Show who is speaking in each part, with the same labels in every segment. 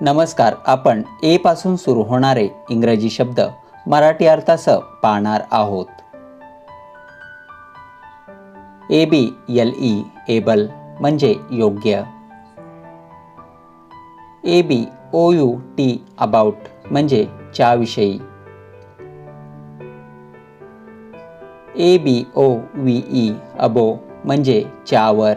Speaker 1: नमस्कार आपण ए पासून सुरू होणारे इंग्रजी शब्द मराठी अर्थासह पाहणार आहोत. A B L E able म्हणजे योग्य. A B O U T about म्हणजे च्याविषयी. A B O V E above म्हणजे च्यावर.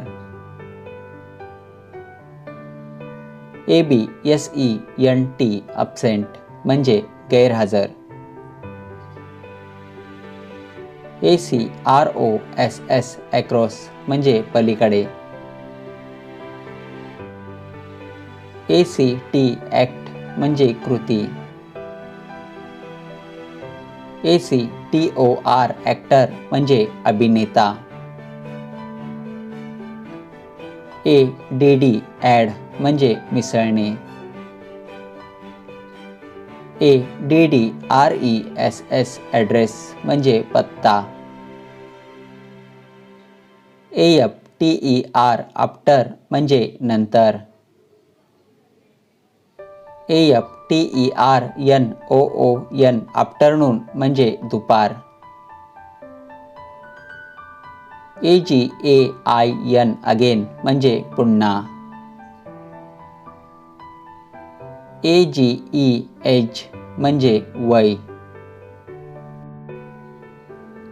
Speaker 1: A B S E N T absent म्हणजे गैरहजर. A C R O S S across म्हणजे पलीकडे. A C T act म्हणजे कृती. A C T O R actor म्हणजे अभिनेता. ए डी डी ॲड म्हणजे मिसळणे. A D D R E S S address म्हणजे पत्ता. A F T E R after म्हणजे नंतर. A F T E R N O O N afternoon म्हणजे दुपार. ए जी ए I N again म्हणजे पुन्हा ए जी ई H म्हणजे वय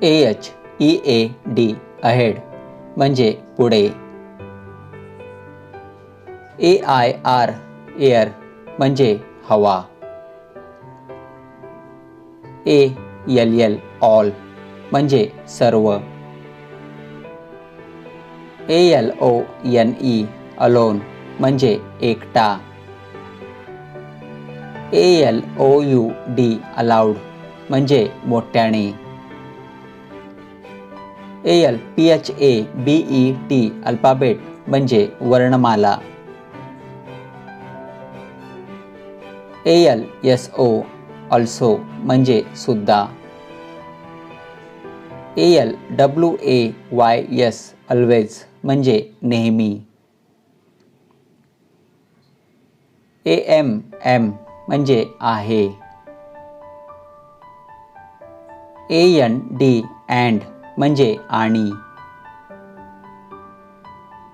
Speaker 1: A H E A D ahead म्हणजे पुढे ए आय आर एअर म्हणजे हवा ए एल एल ऑल म्हणजे सर्व A L O N E alone म्हणजे एकटा. A L O U D aloud म्हणजे मोठ्याने. A L P H A B E T alphabet म्हणजे वर्णमाला. A L S O also म्हणजे सुद्धा. A L W A Y S always म्हणजे नेहमी. ए एम एम म्हणजे आहे. ए एन डी अँड म्हणजे आणि.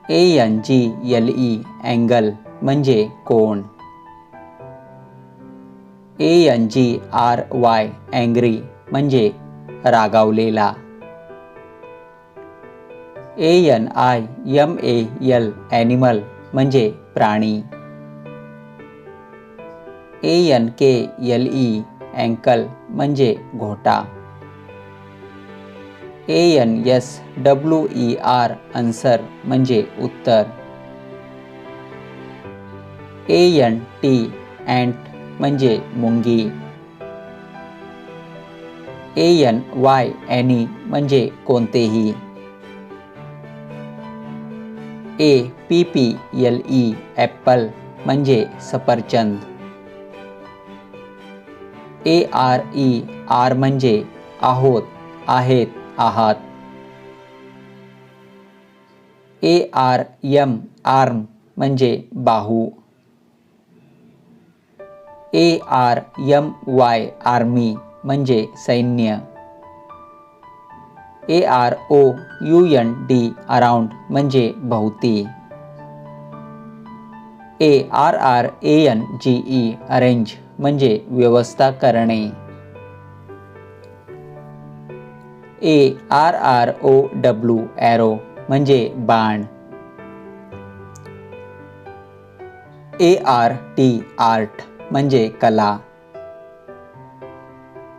Speaker 1: A N G L E angle म्हणजे कोण. A N G R Y angry म्हणजे रागावलेला. A N I M A L animal म्हणजे प्राणी. A N K L E ankle म्हणजे घोटा. A N S W E R answer म्हणजे उत्तर. A N T ant म्हणजे मुंगी. ए एन वाय ॲनी म्हणजे कोणतेही. A P P L E apple म्हणजे सफरचंद. ए आर ई आर म्हणजे आहोत, आहेत, आहात. ए आर एम आर्म म्हणजे बाहू. A R M Y army म्हणजे सैन्य. A R O U N D around म्हणजे भोवती. A R R A N G E arrange म्हणजे व्यवस्था करणे. A R R O W arrow म्हणजे बाण. ए आर टी आर्ट म्हणजे कला.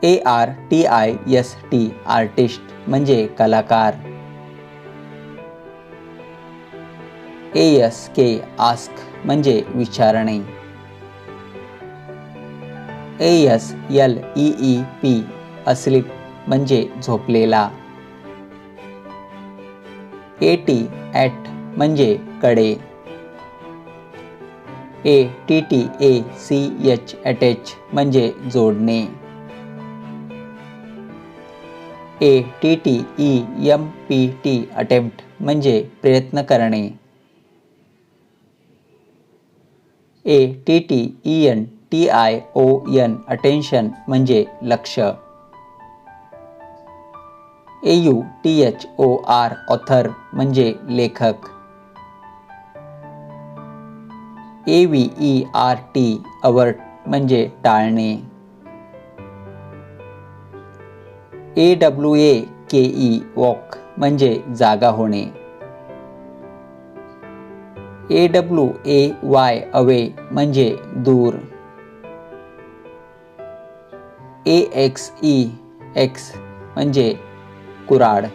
Speaker 1: A R T I S T artist म्हणजे कलाकार. ए एस के आस्क म्हणजे विचारणे. A S L E E P asleep म्हणजे झोपलेला. ए टी ॲट म्हणजे कडे. A T T A C H attach म्हणजे जोडणे. A T T E M P T attempt म्हणजे प्रयत्न करणे. A T T E N T I O N attention म्हणजे लक्ष. A U T H O R author म्हणजे लेखक. A V E R T avert म्हणजे टाळणे. A W A के ई वॉक म्हणजे जागा होणे. A W A Y away म्हणजे दूर. ए एक्स ई एक्स म्हणजे कुराड.